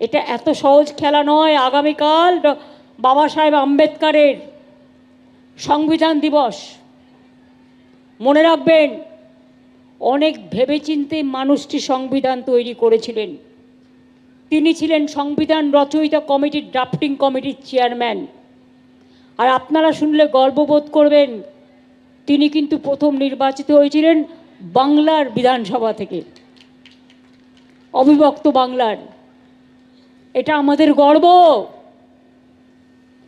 এটা এত সহজ খেলা নয়, আগামীকাল বাবা সাহেব আম্বেদকারের সংবিধান দিবস। মনে রাখবেন, অনেক ভেবেচিন্তে মানুষটি সংবিধান তৈরি করেছিলেন। তিনি ছিলেন সংবিধান রচয়িতা কমিটির ড্রাফটিং কমিটির চেয়ারম্যান। আর আপনারা শুনলে গর্ববোধ করবেন, তিনি কিন্তু প্রথম নির্বাচিত হয়েছিলেন বাংলার বিধানসভা থেকে। অবিভক্ত বাংলার। এটা আমাদের গর্ব।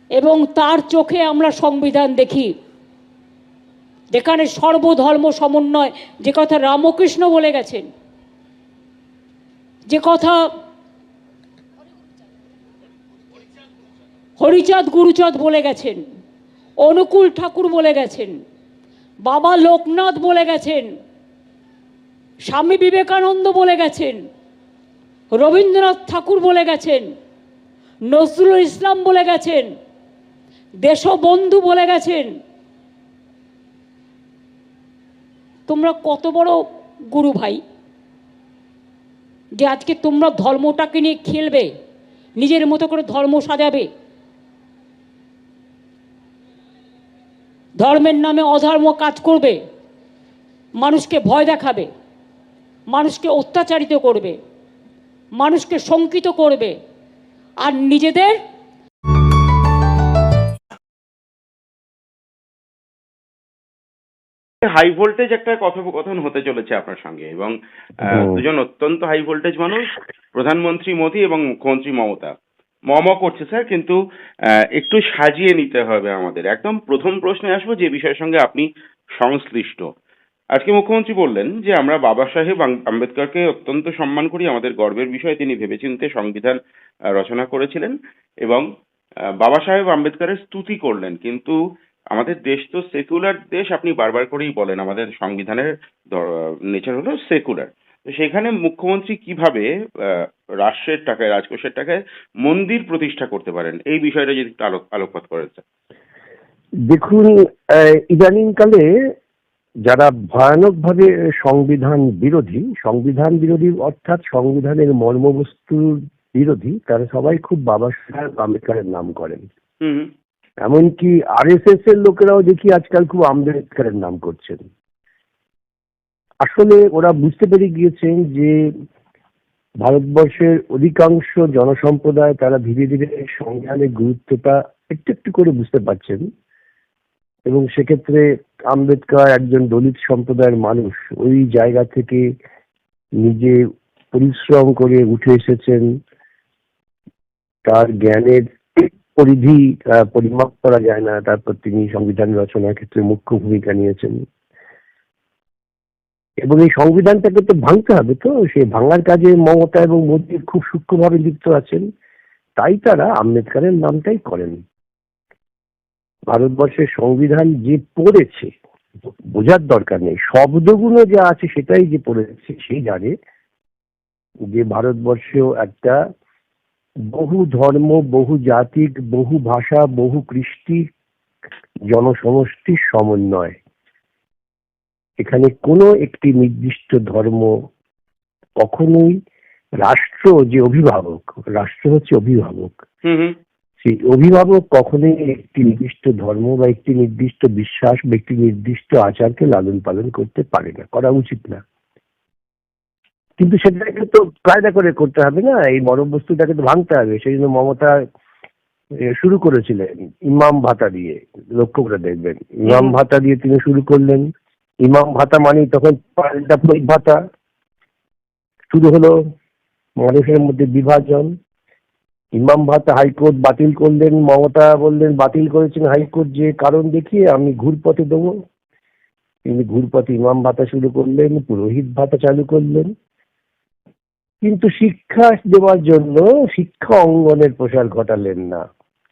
এবং তার চোখে আমরা সংবিধান দেখি। যেখানে সর্বধর্ম সমন্বয়, যে কথা রামকৃষ্ণ বলে গেছেন, যে কথা হরিচাঁদ গুরুচাঁদ বলে গেছেন, অনুকূল ঠাকুর বলে গেছেন, বাবা লোকনাথ বলে গেছেন, স্বামী বিবেকানন্দ বলে গেছেন রবীন্দ্রনাথ ঠাকুর বলে গেছেন, নজরুল ইসলাম বলে গেছেন, দেশবন্ধু বলে গেছেন। তোমরা কত বড় গুরু ভাই যে আজকে তোমরা ধর্মটাকে নিয়ে খেলবে, নিজের মতো করে ধর্ম সাজাবে। ধর্মের নামে অধর্ম কাজ করবে, মানুষকে ভয় দেখাবে, মানুষকে অত্যাচারিত করবে। মানুষকে শঙ্কিত করবে। আর নিজেদের হাই ভোল্টেজ একটা কথোপকথন হতে চলেছে আপনার সঙ্গে এবং আহ, দুজন অত্যন্ত হাই ভোল্টেজ মানুষ প্রধানমন্ত্রী মোদি এবং মুখ্যমন্ত্রী মমতা। মম করছে স্যার কিন্তু আহ, একটু সাজিয়ে নিতে হবে আমাদের। একদম প্রথম প্রশ্নে আসব যে বিষয়ের সঙ্গে আপনি সংশ্লিষ্ট। আজকে মুখ্যমন্ত্রী বললেন যে আমরা বাবা সাহেব আম- আম্বেদকরকে অত্যন্ত সম্মান করি, আমাদের গর্বের বিষয়, তিনি ভেবেচিন্তে সংবিধান রচনা করেছিলেন এবং বাবা সাহেব আম্বেদকরের স্তুতি করলেন, কিন্তু আমাদের দেশ তো সেকুলার দেশ, আপনি বারবার করেই বলেন, আমাদের সংবিধানের নেচার হলো সেকুলার। সেখানে মুখ্যমন্ত্রী কীভাবে রাষ্ট্রের টাকায়, রাজকোষের টাকায় মন্দির প্রতিষ্ঠা করতে পারেন? এই বিষয়টা যদি আলোক আলোকপাত করেন দেখুন ইদানিংকালে যারা ভয়ানকভাবে সংবিধান বিরোধী সংবিধান বিরোধী অর্থাৎ সংবিধানের মর্মবস্তুর বিরোধী তারা সবাই খুব বাবা সাহেব আম্বেদকারের নাম করেন। এমনকি আর এস এস এর লোকেরাও দেখি আজকাল খুব আম্বেদকরের নাম করছেন। আসলে ওরা বুঝতে পেরে গিয়েছেন যে ভারতবর্ষের অধিকাংশ জনসম্প্রদায় তারা ধীরে ধীরে সংবিধানের গুরুত্বটা একটু একটু করে বুঝতে পারছেন। এবং সেক্ষেত্রে আম্বেদকর একজন দলিত সম্প্রদায়ের মানুষ ওই জায়গা থেকে নিজে পরিশ্রম করে উঠে এসেছেন। তার জ্ঞানের পরিধি পরিমাপ করা যায় না, তারপর তিনি সংবিধান রচনার ক্ষেত্রে মুখ্য ভূমিকা নিয়েছেন। এবং এই সংবিধানটাকে তো ভাঙতে হবে তো সেই ভাঙার কাজে মমতা এবং মোদী খুব সূক্ষ্মভাবে লিপ্ত আছেন, তাই তারা আম্বেদকরের নামটাই করেন। ভারতবর্ষের সংবিধান যে পড়েছে, বোঝার দরকার নেই। শব্দগুলো যা আছে সেটাই যে পড়েছে সেই জানে যে ভারতবর্ষেও একটা বহু ধর্ম, বহু জাতিক বহু ভাষা, বহু কৃষ্টি, জনসমষ্টির সমন্বয়। এখানে কোনো একটি নির্দিষ্ট ধর্ম কখনোই রাষ্ট্র যে অভিভাবক, রাষ্ট্র হচ্ছে অভিভাবক। সেই অভিভাবক কখনোই একটি নির্দিষ্ট ধর্ম বা একটি নির্দিষ্ট বিশ্বাস বা একটি নির্দিষ্ট আচারকে লালন পালন করতে পারে না করা উচিত না। কিন্তু সেটাকে তো কায়দা করে করতে হবে না এই বড় বস্তুটাকে তো ভাঙতে হবে। সেই জন্য মমতা শুরু করেছিলেন ইমাম ভাতা দিয়ে লক্ষ্য করে দেখবেন। ইমাম ভাতা দিয়ে তিনি শুরু করলেন। ইমাম ভাতা মানে তখন পাল্টা ভাতা শুরু হলো মানুষের মধ্যে বিভাজন। ইমাম ভাতা হাইকোর্ট বাতিল করলেন, মমতা বললেন, বাতিল করেছেন হাইকোর্ট, যে কারণ দেখিয়ে আমি ঘুরপথে দেবো। তিনি ঘুরপথে ইমাম ভাতা শুরু করলেন, পুরোহিত ভাতা চালু করলেন। কিন্তু শিক্ষা দেওয়ার জন্য শিক্ষা অঙ্গনের প্রসার ঘটালেন না,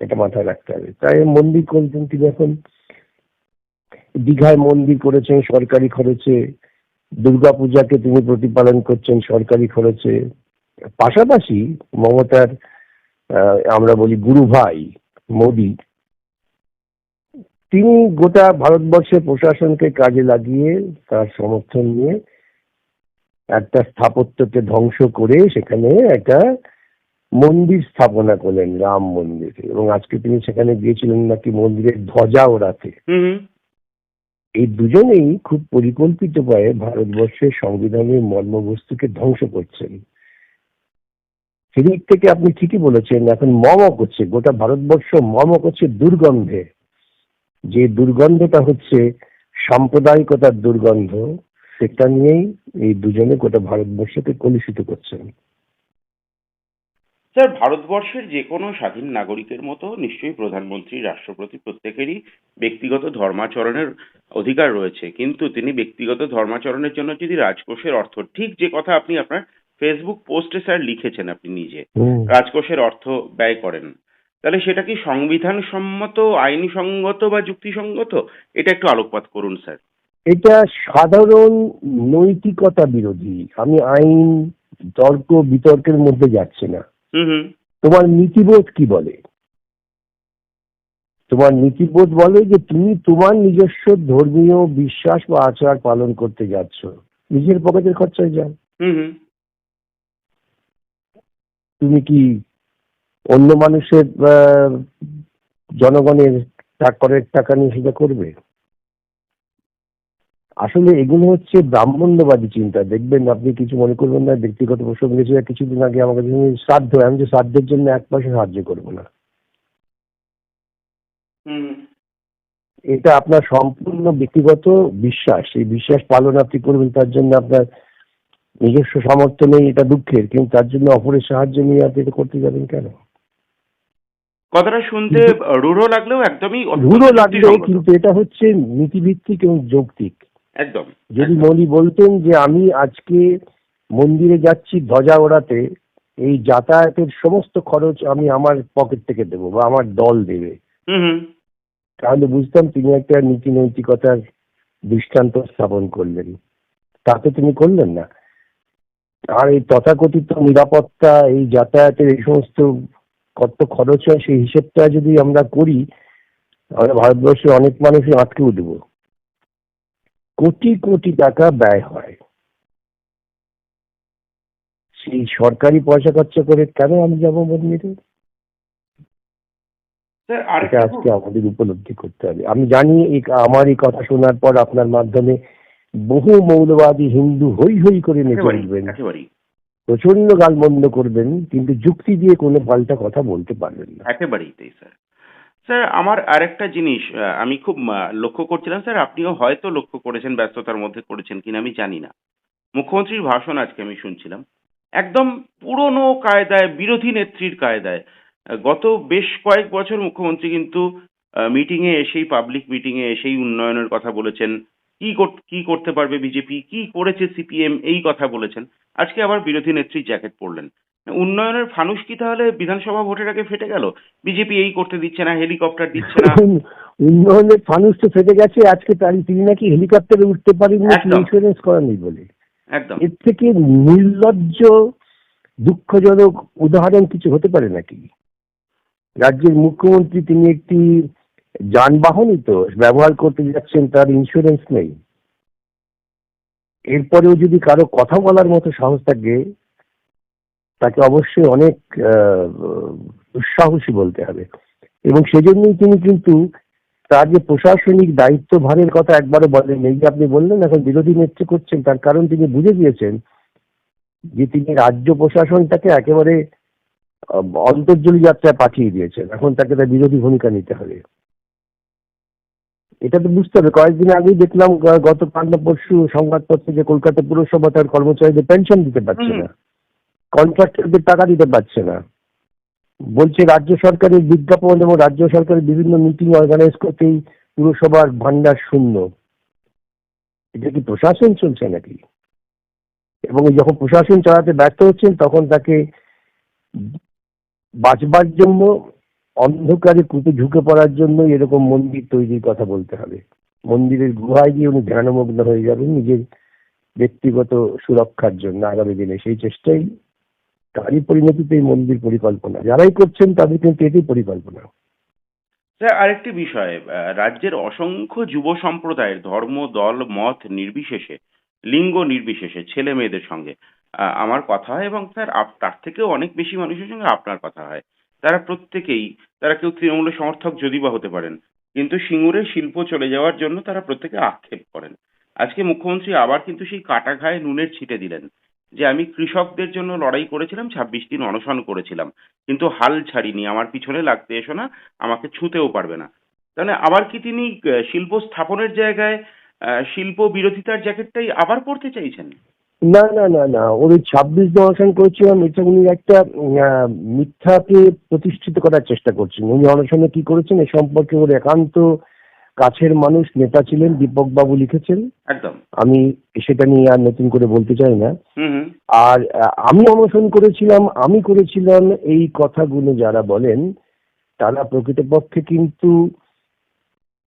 এটা মাথায় রাখতে হবে। তাই মন্দির করেছেন তিনি এখন। দীঘায় মন্দির করেছেন, সরকারি খরচে। দুর্গাপূজাকে তিনি প্রতিপালন করছেন সরকারি খরচে। পাশাপাশি মমতার আমরা বলি গুরু ভাই মোদি। তিনি গোটা ভারতবর্ষের প্রশাসনকে কাজে লাগিয়ে তার সমর্থন নিয়ে একটা স্থাপত্যকে ধ্বংস করে সেখানে একটা মন্দির স্থাপনা করলেন রাম মন্দির। এবং আজকে তিনি সেখানে গিয়েছিলেন নাকি মন্দিরের ধ্বজা ওড়াতে। এই দুজনেই খুব পরিকল্পিত উপায়ে ভারতবর্ষের সংবিধানের মর্মবস্তুকে ধ্বংস করছেন। সেদিক থেকে আপনি ঠিকই বলেছেন, এখন মম করছে, গোটা ভারতবর্ষ মম করছে দুর্গন্ধে। যে দুর্গন্ধটা হচ্ছে সাম্প্রদায়িকতার দুর্গন্ধ, সেটা নিয়েই এই দুজনে গোটা ভারতবর্ষকে কলুষিত করছেন। স্যার, ভারতবর্ষের যে কোনো স্বাধীন নাগরিকের মতো নিশ্চয়ই প্রধানমন্ত্রী, রাষ্ট্রপতি প্রত্যেকেরই ব্যক্তিগত ধর্মাচরণের অধিকার রয়েছে। কিন্তু তিনি ব্যক্তিগত ধর্মাচরণের জন্য যদি রাজকোষের অর্থ, ঠিক যে কথা আপনি আপনার ফেসবুক পোস্টে স্যার লিখেছেন আপনি নিজে। রাজকোষের অর্থ ব্যয় করেন। তাহলে সেটা কি সংবিধান সম্মত আইনসঙ্গত বা যুক্তিসঙ্গত? এটা একটু আলোকপাত করুন স্যার এটা সাধারণ নৈতিকতা বিরোধী। আমি আইন তর্ক বিতর্কের মধ্যে যাচ্ছি না। তোমার নীতিবোধ কি বলে? তোমার নীতিবোধ বলে যে তুমি তোমার নিজস্ব ধর্মীয় বিশ্বাস বা আচার পালন করতে যাচ্ছ। নিজের পকেটের খরচায় যাও। তুমি কি অন্য মানুষের জনগণের টাকারের টাকা নিয়ে সেটা করবে? আসলে এগুলো হচ্ছে ব্রাহ্মণ্যবাদী চিন্তা। দেখবেন আপনি কিছু মনে করবেন না ব্যক্তিগত প্রসঙ্গ ছিল কিছুদিন আগে আমাকে শ্রাদ্ধ আমি যে শ্রাদ্ধের জন্য এক পয়সা সাহায্য করব না। এটা আপনার সম্পূর্ণ ব্যক্তিগত বিশ্বাস। এই বিশ্বাস পালন আপনি করবেন তার জন্য আপনার নিজস্ব সামর্থ্য নেই এটা দুঃখের কিন্তু তার জন্য অপরের সাহায্য নিয়ে আপনি এটা করতে যাবেন কেন? কথাটা শুনতে রূঢ় লাগলেও একদমই রূঢ় লাগলেও কিন্তু এটা হচ্ছে নীতিভিত্তিক এবং যৌক্তিক। একদম যদি। মনি বলতেন যে আমি আজকে মন্দিরে যাচ্ছি ধ্বজা ওড়াতে এই যাতায়াতের সমস্ত খরচ আমি আমার পকেট থেকে দেবো বা আমার দল দেবে। তাহলে বুঝতাম তিনি একটা নীতি নৈতিকতার দৃষ্টান্ত স্থাপন করলেন। তাতে তিনি করলেন না। আর এই তথাকথিত নিরাপত্তা এই যাতায়াতের এই সমস্ত কত খরচ হয় সেই হিসেবটা যদি আমরা করি তাহলে ভারতবর্ষে অনেক মানুষই আটকে উঠবো। কোটি কোটি টাকা ব্যয় হয়। সেই সরকারি পয়সা খরচা করে কেন আমি যাব এটা আজকে আমাদের উপলব্ধি করতে হবে। আমি জানি আমার এই কথা শোনার পর আপনার মাধ্যমে বহু মৌলবাদী হিন্দু হই হই করে নেচে উঠবেন প্রচণ্ড গালমন্দ করবেন কিন্তু যুক্তি দিয়ে কোনো পাল্টা কথা বলতে পারবেন না। একেবারেই তাই স্যার। স্যার আমার আরেকটা জিনিস আমি খুব লক্ষ্য করছিলাম স্যার আপনিও হয়তো লক্ষ্য করেছেন ব্যস্ততার মধ্যে করেছেন কিনা আমি জানি না। মুখ্যমন্ত্রীর ভাষণ আজকে আমি শুনছিলাম। একদম পুরনো কায়দায় বিরোধী নেত্রীর কায়দায় গত বেশ কয়েক বছর মুখ্যমন্ত্রী কিন্তু মিটিংয়ে এসেই পাবলিক মিটিংয়ে এসেই উন্নয়নের কথা বলেছেন কি কি করতে পারবে বিজেপি? কি করেছে সিপিএম? এই কথা বলেছেন। আজকে আবার বিরোধী নেত্রী জ্যাকেট পরলেন। উন্নয়নের ফানুস কি তাহলে বিধানসভা ভোটের আগে ফেটে গেল? বিজেপি এই করতে দিচ্ছে না হেলিকপ্টার দিচ্ছে না। উন্নয়নের ফানুস তো ফেটে গেছে আজকে তারি তিনি নাকি হেলিকপ্টারে উঠতে পারেন। ইন্স্যুরেন্স করা নেই বলে। একদম। এর থেকে নির্লজ্জ দুঃখজনক উদাহরণ কিছু হতে পারে নাকি? রাজ্যের মুখ্যমন্ত্রী তিনি একটি যানবাহনই তো ব্যবহার করতে যাচ্ছেন, তার ইন্স্যুরেন্স নেই। এরপরেও যদি কারও কথা বলার মতো সাহস থাকে, তাকে অবশ্যই অনেক দুঃসাহসী বলতে হবে। এবং সেজন্যই তিনি কিন্তু তার যে প্রশাসনিক দায়িত্বভারের কথা একবারও বলেন এই যে আপনি বললেন, এখন বিরোধী নেতৃত্ব করছেন, তার কারণ তিনি বুঝে গিয়েছেন যে তিনি রাজ্য প্রশাসনটাকে একেবারে অন্তর্জলী যাত্রায় পাঠিয়ে দিয়েছেন। এখন তাকে তার বিরোধী ভূমিকা নিতে হবে। এটা তো বুঝতে হবে। কয়েকদিন আগেই দেখলাম গত কাল পরশু সংবাদপত্রে যে কলকাতা পুরসভা তার কর্মচারীদের পেনশন দিতে পারছে না। কন্ট্রাক্টরদের টাকা দিতে পারছে না। বলছে রাজ্য সরকারের বিজ্ঞাপন এবং রাজ্য সরকারের বিভিন্ন মিটিং অর্গানাইজ করতেই পুরসভার ভান্ডার শূন্য। এটা কি প্রশাসন চলছে নাকি? এবং যখন প্রশাসন চালাতে ব্যর্থ হচ্ছেন তখন তাকে বাঁচবার জন্য অন্ধকারে কূপে ঝুঁকে পড়ার জন্য এরকম মন্দির তৈরির কথা বলতে হবে। মন্দিরের গুহায় গিয়ে উনি ধ্যানমগ্ন হয়ে যাবেন নিজের ব্যক্তিগত সুরক্ষার জন্য আগামী দিনে। সেই চেষ্টাই তারই পরিণতিতে এই মন্দির পরিকল্পনা। যারাই করছেন তাদের কিন্তু এটাই পরিকল্পনা। স্যার, আরেকটি বিষয় রাজ্যের অসংখ্য যুব সম্প্রদায়ের ধর্ম, দল, মত নির্বিশেষে, লিঙ্গ নির্বিশেষে ছেলে মেয়েদের সঙ্গে আমার কথা হয় এবং স্যার তার থেকেও অনেক বেশি মানুষের সঙ্গে আপনার কথা হয়। তারা প্রত্যেকেই, তারা কেউ তৃণমূলের সমর্থক যদি বা হতে পারেন, কিন্তু সিঙ্গুরের শিল্প চলে যাওয়ার জন্য তারা প্রত্যেকে আক্ষেপ করেন। আজকে মুখ্যমন্ত্রী আবার কিন্তু সেই কাটা ঘায়ে নুনের ছিটে দিলেন, যে আমি কৃষকদের জন্য লড়াই করেছিলাম, ছাব্বিশ দিন অনশন করেছিলাম, কিন্তু হাল ছাড়িনি, আমার পিছনে লাগতে এসো না, আমাকে ছুঁতেও পারবে না। তাহলে আবার কি তিনি শিল্প স্থাপনের জায়গায় শিল্প বিরোধিতার জ্যাকেটটাই আবার পড়তে চাইছেন? না না না না। ওই ছাব্বিশ অনশন করেছিলাম এটা উনি একটা মিথ্যাকে প্রতিষ্ঠিত করার চেষ্টা করছেন। উনি অনশনে কি করেছেন এ সম্পর্কে ওর একান্ত কাছের মানুষ নেতা ছিলেন দীপক বাবু লিখেছেন। একদম। আমি সেটা নিয়ে আর নতুন করে বলতে চাই না। আর আমি অনশন করেছিলাম আমি করেছিলাম এই কথাগুলো যারা বলেন তারা প্রকৃতপক্ষে কিন্তু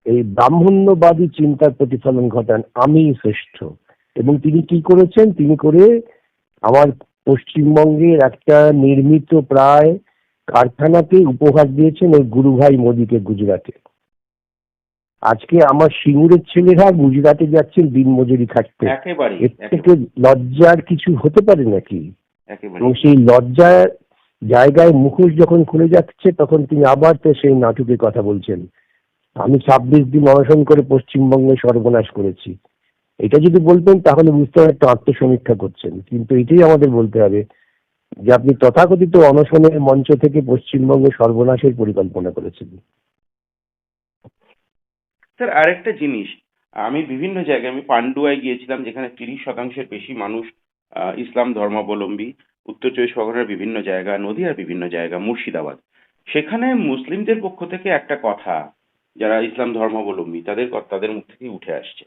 এই ব্রাহ্মণ্যবাদী চিন্তার প্রতিফলন ঘটান। আমি শ্রেষ্ঠ। এবং তিনি কি করেছেন? তিনি করে আমার পশ্চিমবঙ্গের একটা নির্মিত প্রায় কারখানাকে উপহার দিয়েছেন ওই গুরুভাই মোদীকে গুজরাটে। আজকে আমার সিঙ্গুরের ছেলেরা গুজরাটে যাচ্ছেন দিনমজুরি খাটতে। এর থেকে লজ্জার কিছু হতে পারে নাকি? এবং সেই লজ্জার জায়গায় মুখোশ যখন খুলে যাচ্ছে তখন তিনি আবার তো সেই নাটকের কথা বলছেন। আমি ছাব্বিশ দিন অনশন করে পশ্চিমবঙ্গে সর্বনাশ করেছি। এটা যদি বলতেন, তাহলে বুঝতে হবে একটা আত্মসমীক্ষা করছেন। কিন্তু এটাই আমাদের বলতে হবে যে, আপনি তথাকথিত অনশনের মঞ্চ থেকে পশ্চিমবঙ্গে সর্বনাশের পরিকল্পনা করেছেন। স্যার, আরেকটা জিনিস, আমি বিভিন্ন জায়গায়, আমি পান্ডুয়ায় গিয়েছিলাম, যেখানে তিরিশ শতাংশের বেশি মানুষ ইসলাম ধর্মাবলম্বী, উত্তর চব্বিশ পরগনার বিভিন্ন জায়গা, নদীয়ার বিভিন্ন জায়গা, মুর্শিদাবাদ। সেখানে মুসলিমদের পক্ষ থেকে একটা কথা, যারা ইসলাম ধর্মাবলম্বী, তাদের তাদের মুখ থেকে উঠে আসছে।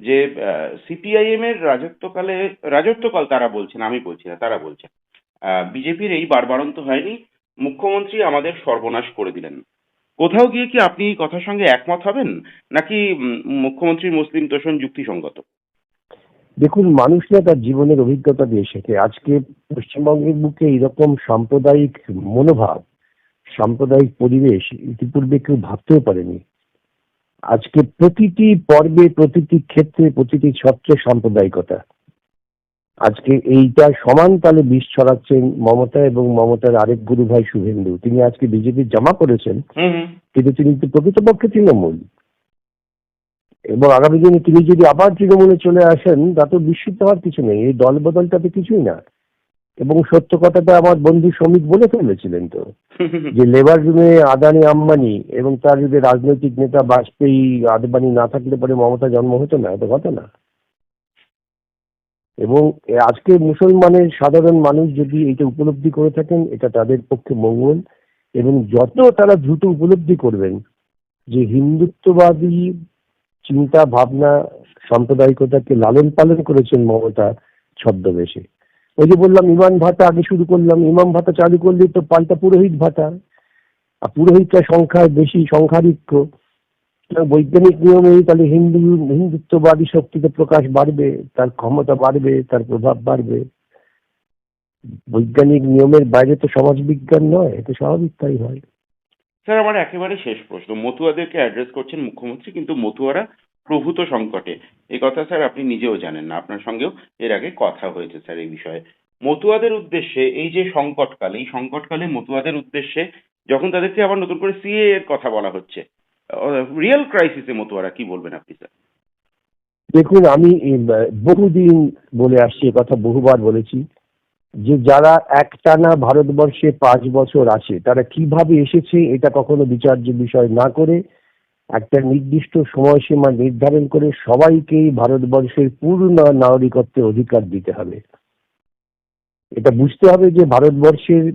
যে সিপিআইএম এর রাজত্বকালে, রাজত্বকাল তারা বলছেন, আমি বলছি না, তারা বলছেন। বিজেপির এই বারবারন্ত হয়নি, মুখ্যমন্ত্রী আমাদের সর্বনাশ করে দিলেন। কোথাও গিয়ে কি আপনি কথার সঙ্গে একমত হবেন? নাকি মুখ্যমন্ত্রী মুসলিম তোষণ যুক্তিসঙ্গত? দেখুন, মানুষরা তার জীবনের অভিজ্ঞতা দিয়ে শেখে। আজকে পশ্চিমবঙ্গের বুকে এরকম সাম্প্রদায়িক মনোভাব, সাম্প্রদায়িক পরিবেশ ইতিপূর্বে কেউ ভাবতেও পারেনি। আজকে প্রতিটি পর্বে প্রতিটি ক্ষেত্রে প্রতিটি ছত্রে সাম্প্রদায়িকতা। আজকে এইটা সমান তালে বিষ ছড়াচ্ছেন মমতা এবং মমতার আরেক গুরু ভাই শুভেন্দু। তিনি আজকে বিজেপির জমা করেছেন কিন্তু তিনি তো প্রকৃতপক্ষে তৃণমূল। এবং আগামী দিনে তিনি যদি আবার তৃণমূলে চলে আসেন তা তো বিস্মিত হওয়ার কিছু নেই। এই দল বদলটাতে কিছুই না। এবং সত্য কথাটা আমার বন্ধু শ্রমিক বলে ফেলেছিলেন তো, যে লেবার রুমে আদানি আম্বানি এবং তার যদি রাজনৈতিক নেতা বাজপেয়ী আদবানি না থাকলে পরে মমতা জন্ম হতো না এটা কথা না এবং আজকে মুসলমানের সাধারণ মানুষ যদি এটা উপলব্ধি করে থাকেন, এটা তাদের পক্ষে মঙ্গল। এবং যত তারা দ্রুত উপলব্ধি করবেন যে হিন্দুত্ববাদী চিন্তা ভাবনা সাম্প্রদায়িকতাকে লালন পালন করেছেন মমতা ছদ্মবেশে। ওই যে বললাম, ইমাম ভাতা আগে শুরু করলাম, ইমাম ভাতা চালু করলে তো পাল্টা পুরোহিত ভাতা। আর পুরোহিতটা সংখ্যায় বেশি সংখ্যাধিক্য বৈজ্ঞানিক নিয়মে তাহলে হিন্দু, হিন্দুত্ববাদী শক্তিতে প্রকাশ বাড়বে, তার ক্ষমতা বাড়বে, তার প্রভাব বাড়বে। বৈজ্ঞানিক নিয়মের বাইরে তো সমাজ বিজ্ঞান নয় এটা স্বাভাবিক তাই হয়। স্যার, আমার একেবারে শেষ প্রশ্ন। মতুয়াদেরকে অ্যাড্রেস করছেন মুখ্যমন্ত্রী, কিন্তু মতুয়ারা প্রভূত সংকটে। এই কথা স্যার আপনি নিজেও জানেন না। আপনার সঙ্গেও এর আগে কথা হয়েছে স্যার এই বিষয়ে। মতুয়াদের উদ্দেশ্যে এই যে সংকটকাল, এই সংকটকালে মতুয়াদের উদ্দেশ্যে যখন তাদেরকে আবার নতুন করে সিএ এর কথা বলা হচ্ছে রিয়েল ক্রাইসিসে মতুয়ারা কি বলবেন আপনি, স্যার? দেখুন, আমি বহুদিন বলে আসছি কথা বহুবার বলেছি যে যারা একটানা ভারতবর্ষে পাঁচ বছর আছে, তারা কীভাবে এসেছে এটা কখনো বিচার্য বিষয় না করে একটা নির্দিষ্ট সময়সীমা নির্ধারণ করে সবাইকেই ভারতবর্ষের পূর্ণ নাগরিকত্বের অধিকার দিতে হবে। এটা বুঝতে হবে যে ভারতবর্ষের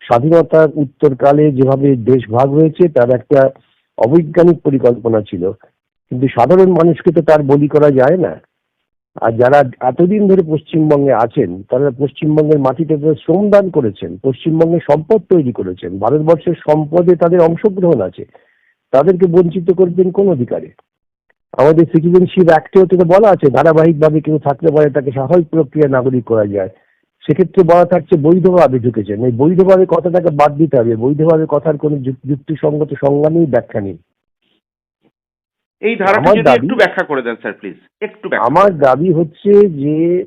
স্বাধীনতার উত্তরকালে যেভাবে দেশ ভাগ হয়েছে, তার একটা অবৈজ্ঞানিক পরিকল্পনা ছিল। কিন্তু সাধারণ মানুষকে তো তার বলি করা যায় না। আর যারা এতদিন ধরে পশ্চিমবঙ্গে আছেন, তারা পশ্চিমবঙ্গের মাটিতে শ্রমদান করেছেন পশ্চিমবঙ্গে সম্পদ তৈরি করেছেন। ভারতবর্ষের সম্পদে তাদের অংশগ্রহণ আছে। তাদেরকে বঞ্চিত করবেন কোন অধিকারে? আমাদের সিটিজেনশিপ অ্যাক্টেও তো বলা আছে ধারাবাহিকভাবে কেউ থাকতে পারে তাকে স্বাভাবিক প্রক্রিয়া নাগরিক করা যায়। সেক্ষেত্রে বলা থাকছে বৈধভাবে ঢুকেছেন। এই বৈধভাবে কথাটাকে বাদ দিতে হবে। বৈধভাবে কথার কোনো যুক্তিসঙ্গত সংজ্ঞা নেই ব্যাখ্যা নেই। এই ধারাটা যদি একটু ব্যাখ্যা করে দেন স্যার প্লিজ। একটু আমার দাবি হচ্ছে যে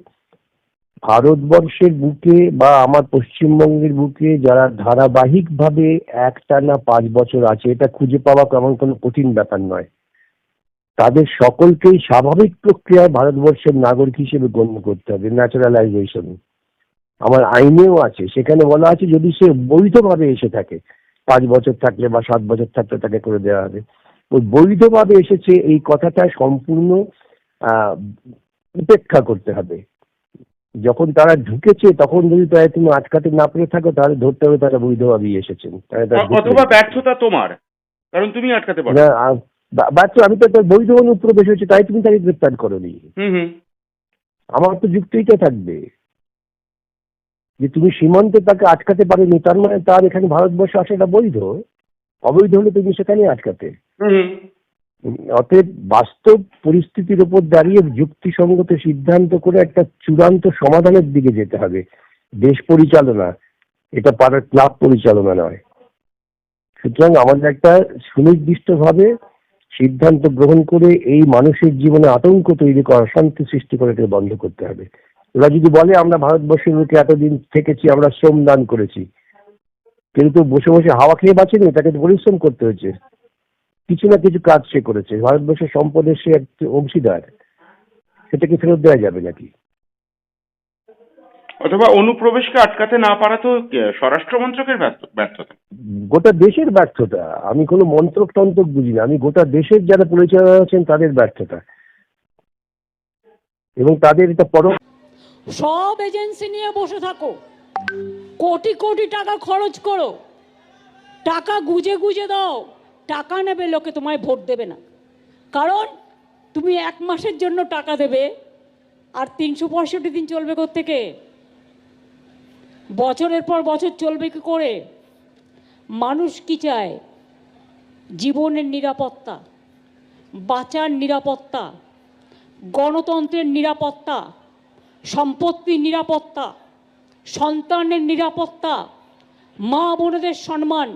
ভারতবর্ষের বুকে বা আমার পশ্চিমবঙ্গের বুকে যারা ধারাবাহিকভাবে একটানা পাঁচ বছর আছে, এটা খুঁজে পাওয়া কেমন কোনো কঠিন ব্যাপার নয়। তাদের সকলকেই স্বাভাবিক প্রক্রিয়ায় ভারতবর্ষের নাগরিক হিসেবে গণ্য করতে হবে ন্যাচারালাইজেশন আমার আইনেও আছে, সেখানে বলা আছে যদি সে বৈধভাবে এসে থাকে, পাঁচ বছর থাকলে বা সাত বছর থাকলে তাকে করে দেওয়া হবে। ওই বৈধভাবে এসেছে এই কথাটা সম্পূর্ণ উপেক্ষা করতে হবে। যখন তারা ঢুকেছে তখন যদি তারা তুমি আটকাতে না পেরে থাকো তাহলে ধরতে হবে তারা বৈধভাবেই এসেছেন। অথবা ব্যর্থতা তোমার কারণ তুমি আটকাতে পারো। না, আমি তো তার বৈধ অনুপ্রবেশ হয়েছে তাই তুমি তাকে গ্রেপ্তার করোনি। আমার তো যুক্তিটা থাকবে। যে তুমি সীমান্তে তাকে আটকাতে পারোনি তার মানে তার এখানে ভারতবর্ষে আসাটা বৈধ। অবৈধ হলে তুমি সেখানে আটকাতে। অতএব বাস্তব পরিস্থিতির উপর দাঁড়িয়ে যুক্তিসঙ্গত সিদ্ধান্ত করে একটা চূড়ান্ত সমাধানের দিকে যেতে হবে। দেশ পরিচালনা, এটা পাড়ার ক্লাব পরিচালনা নয়। সুতরাং আমাদের একটা সুনির্দিষ্টভাবে সিদ্ধান্ত গ্রহণ করে এই মানুষের জীবনে আতঙ্ক তৈরি করা, অশান্তি সৃষ্টি করে এটা বন্ধ করতে হবে। ওরা যদি বলে আমরা ভারতবর্ষের লোকে এতদিন থেকেছি, আমরা শ্রম দান করেছি কিন্তু বসে বসে হাওয়া খেয়ে বাঁচেনি, তাকে পরিশ্রম করতে হয়েছে। কিছু না কিছু কাজ সে করেছে। ভারতবর্ষের সম্পদের সে একটি অংশীদার। সেটাকে ফেরত দেওয়া যাবে নাকি? অথবা অনুপ্রবেশকে আটকাতে না পারা তো স্বরাষ্ট্র মন্ত্রকের ব্যর্থতা। গোটা দেশের ব্যর্থতা। আমি কোনো মন্ত্রক তন্ত্রক বুঝি না। আমি গোটা দেশের যারা পরিচালনা আছেন তাদের ব্যর্থতা। এবং তাদের এটা পর সব এজেন্সি নিয়ে বসে থাকো। কোটি কোটি টাকা খরচ করো। টাকা গুজে গুজে দাও। টাকা নেবে লোকে তোমায় ভোট দেবে না। কারণ তুমি এক মাসের জন্য টাকা দেবে, আর তিনশো পঁয়ষট্টি দিন চলবে থেকে বছরের পর বছর চলবে কি করে? মানুষ কি চায়? জীবনের নিরাপত্তা, বাঁচার নিরাপত্তা, গণতন্ত্রের নিরাপত্তা, সম্পত্তির নিরাপত্তা, সন্তানের নিরাপত্তা, মা বোনেদের সম্মান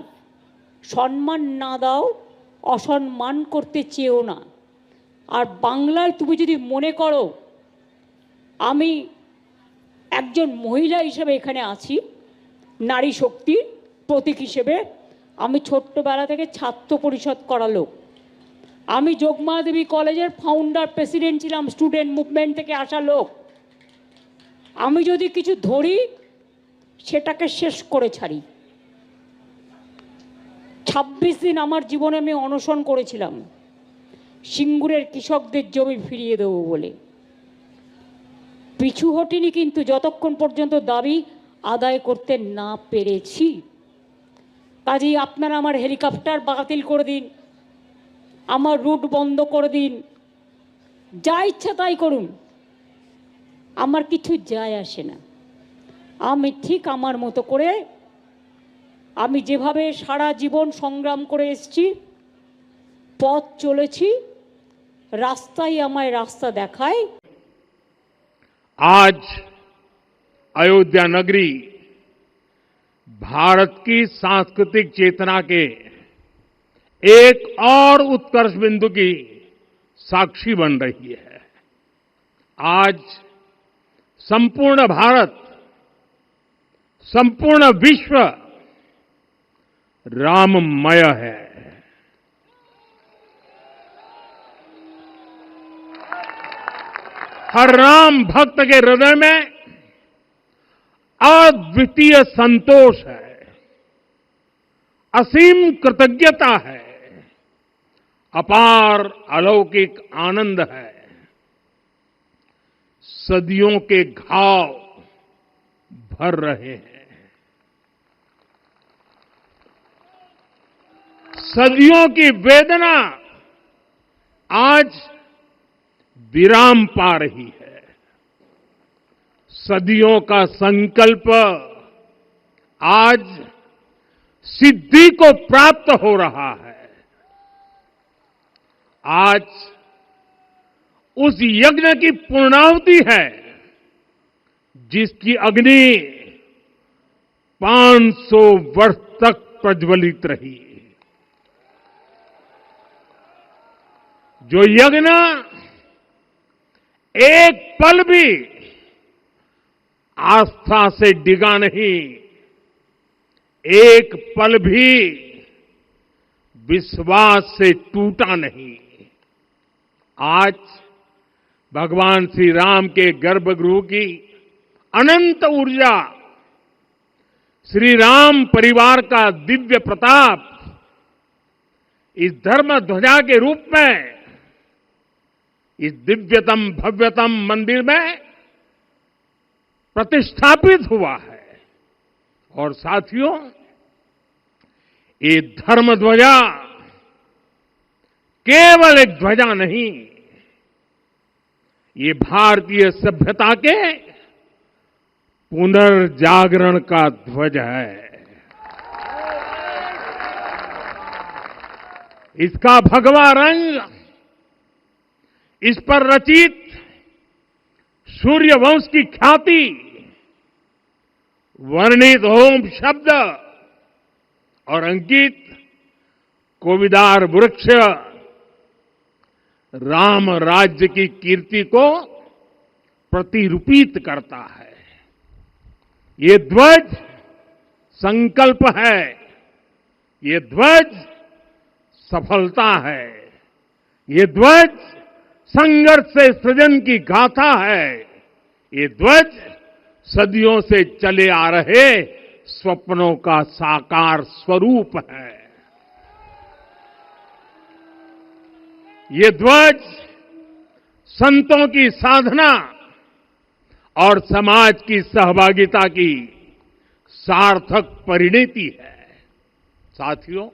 সম্মান না দাও, অসম্মান করতে চেয়েও না। আর বাংলায় তুমি যদি মনে করো, আমি একজন মহিলা হিসেবে এখানে আছি, নারী শক্তির প্রতীক হিসেবে, আমি ছোট্টবেলা থেকে ছাত্র পরিষদ করা লোক। আমি যোগমা দেবী কলেজের ফাউন্ডার প্রেসিডেন্ট ছিলাম স্টুডেন্ট মুভমেন্ট থেকে আসা লোক। আমি যদি কিছু ধরি, সেটাকে শেষ করে ছাড়ি। ছাব্বিশ দিন আমার জীবনে আমি অনশন করেছিলাম। সিঙ্গুরের কৃষকদের জমি ফিরিয়ে দেবো বলে। পিছু হটিনি কিন্তু যতক্ষণ পর্যন্ত দাবি আদায় করতে না পেরেছি। কাজেই আপনারা আমার হেলিকপ্টার বাতিল করে দিন, আমার রুট বন্ধ করে দিন, যা ইচ্ছা তাই করুন। আমার কিছু যায় আসে না। আমি ঠিক আমার মতো করে আমি যেভাবে সারা জীবন সংগ্রাম করে এসেছি পথ চলেছি রাস্তাই আমায় রাস্তা দেখায় आज अयोध्या नगरी भारत की सांस्कृतिक चेतना के एक और उत्कर्ष बिंदु की साक्षी बन रही है आज संपूर्ण भारत संपूर्ण विश्व राममय है। हर राम भक्त के हृदय में अद्वितीय संतोष है। असीम कृतज्ञता है। अपार अलौकिक आनंद है। सदियों के घाव भर रहे हैं। सदियों की वेदना आज विराम पा रही है। सदियों का संकल्प आज सिद्धि को प्राप्त हो रहा है। आज उस यज्ञ की पूर्णाहुति है जिसकी अग्नि 500 वर्ष तक प्रज्वलित रही। जो यज्ञ एक पल भी आस्था से डिगा नहीं, एक पल भी विश्वास से टूटा नहीं। आज भगवान श्री राम के गर्भगृह की अनंत ऊर्जा श्री राम परिवार का दिव्य प्रताप इस धर्म ध्वजा के रूप में इस दिव्यतम भव्यतम मंदिर में प्रतिष्ठापित हुआ है। और साथियों, ये धर्म ध्वजा केवल एक ध्वजा नहीं, ये भारतीय सभ्यता के पुनर्जागरण का ध्वज है। इसका भगवा रंग इस पर रचित सूर्य वंश की ख्याति, वर्णित होम शब्द और अंकित कोविदार वृक्ष राम राज्य की कीर्ति को प्रतिरूपित करता है। ये ध्वज संकल्प है। ये ध्वज सफलता है। ये ध्वज संघर्ष से सृजन की गाथा है। ये ध्वज सदियों से चले आ रहे स्वप्नों का साकार स्वरूप है। ये ध्वज संतों की साधना और समाज की सहभागिता की सार्थक परिणति है। साथियों,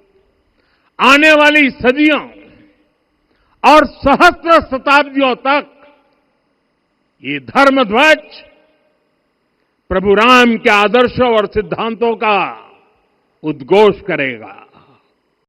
आने वाली सदियों और सहस्त्र शताब्दियों तक ये धर्म ध्वज प्रभु राम के आदर्शों और सिद्धांतों का उद्घोष करेगा।